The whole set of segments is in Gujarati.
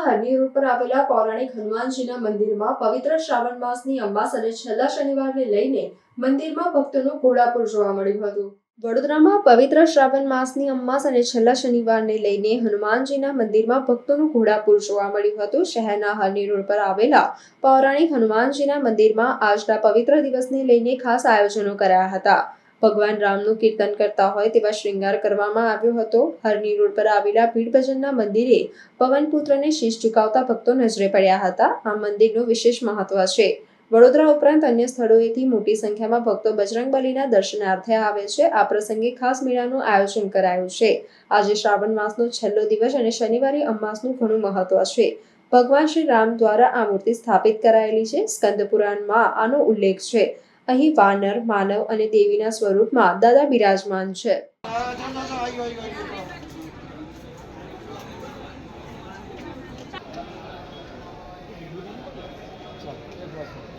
રોડ પર આવેલા પૌરાણિક હનુમાનજીના મંદિરમાં પવિત્ર શ્રાવણ માસની અમાસ અને છેલ્લા શનિવારને લઈને મંદિરમાં ભક્તોનું ઘોડાપુર જોવા મળ્યું હતું. વડોદરામાં પવિત્ર શ્રાવણ માસની અમાસ અને છેલ્લા શનિવારને લઈને હનુમાનજીના મંદિરમાં ભક્તોનું ઘોડાપુર જોવા મળ્યું હતું. શહેરના હરની રોડ પર આવેલા પૌરાણિક હનુમાનજીના મંદિરમાં આજના પવિત્ર દિવસને લઈને ખાસ આયોજનો કરાયા હતા. ભગવાન રામનું કીર્તન કરતા હોય તેવા શ્રૃંગાર કરવામાં આવ્યો હતો. હરની રોડ પર આવેલા ભીડ ભજનના મંદિરે પવનપુત્રને શીશ ઝુકાવતા ભક્તો નજરે પડ્યા હતા. આ મંદિરનું વિશેષ મહત્વ છે. વડોદરા ઉપરાંત અન્ય સ્થળોએથી મોટી સંખ્યામાં ભક્તો બજરંગબલીના દર્શનાર્થે આવે છે. આ પ્રસંગે ખાસ મેળાનું આયોજન કરાયું છે. આજે શ્રાવણ માસનો છેલ્લો દિવસ અને શનિવારે અમાસનું ઘણું મહત્વ છે. ભગવાન શ્રી રામ દ્વારા આ મૂર્તિ સ્થાપિત કરાયેલી છે. સ્કંદ પુરાણમાં આનો ઉલ્લેખ છે. અહીં વાનર માનવ અને દેવીના સ્વરૂપમાં દાદા બિરાજમાન છે.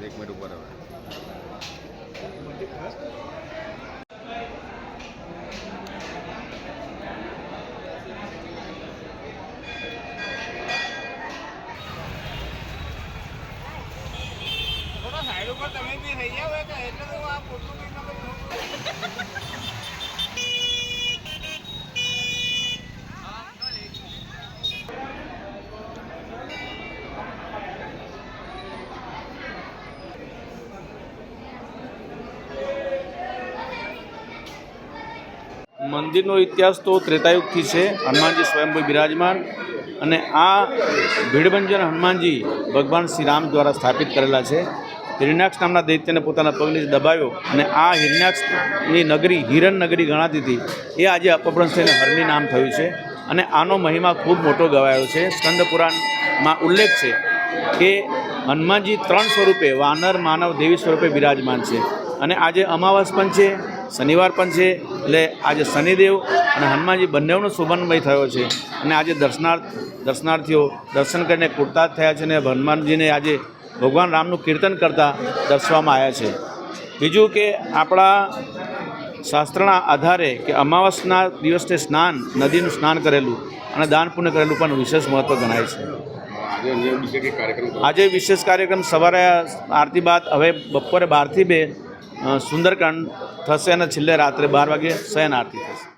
એક મિનિટ ઉપર હવે. મંદિરનો ઇતિહાસ તો ત્રેતાયુગથી છે, હનુમાનજી સ્વયંભૂ બિરાજમાન અને આ ભીડભંજન હનુમાનજી ભગવાન શ્રી રામ દ્વારા સ્થાપિત કરેલા છે. હિરણ્યાક્ષ નામના દૈત્યને પોતાના પગ નીચે દબાવ્યો અને આ હિરણ્યાક્ષની નગરી હિરણ નગરી ગણાતી હતી. એ આજે અપભ્રંશ થઈને હરની નામ થયું છે અને આનો મહિમા ખૂબ મોટો ગવાયો છે. સ્કંદ પુરાણમાં ઉલ્લેખ છે કે હનુમાનજી ત્રણ સ્વરૂપે, વાનર, માનવ, દેવી સ્વરૂપે બિરાજમાન છે. અને આજે અમાવાસ પણ છે, શનિવાર પણ છે, એટલે આજે શનિદેવ અને હનુમાનજી બંનેનો શુભનમય થયો છે. અને આજે દર્શનાર્થ, દર્શનાર્થીઓ દર્શન કરીને કૃતાર્થ થયા છે અને હનુમાનજીને આજે ભગવાન રામનું કીર્તન કરતા દર્શવામાં આવ્યા છે. બીજું કે આપણા શાસ્ત્રના આધારે કે અમાવસના દિવસે સ્નાન, નદીનું સ્નાન કરેલું અને દાન પુણ્ય કરેલું પણ વિશેષ મહત્ત્વ ગણાય છે. આજે વિશેષ કાર્યક્રમ સવારે આરતી બાદ હવે બપોરે બારથી બે સુંદરકાંડ થશે અને છેલ્લે રાત્રે બાર વાગે શયન આરતી થશે.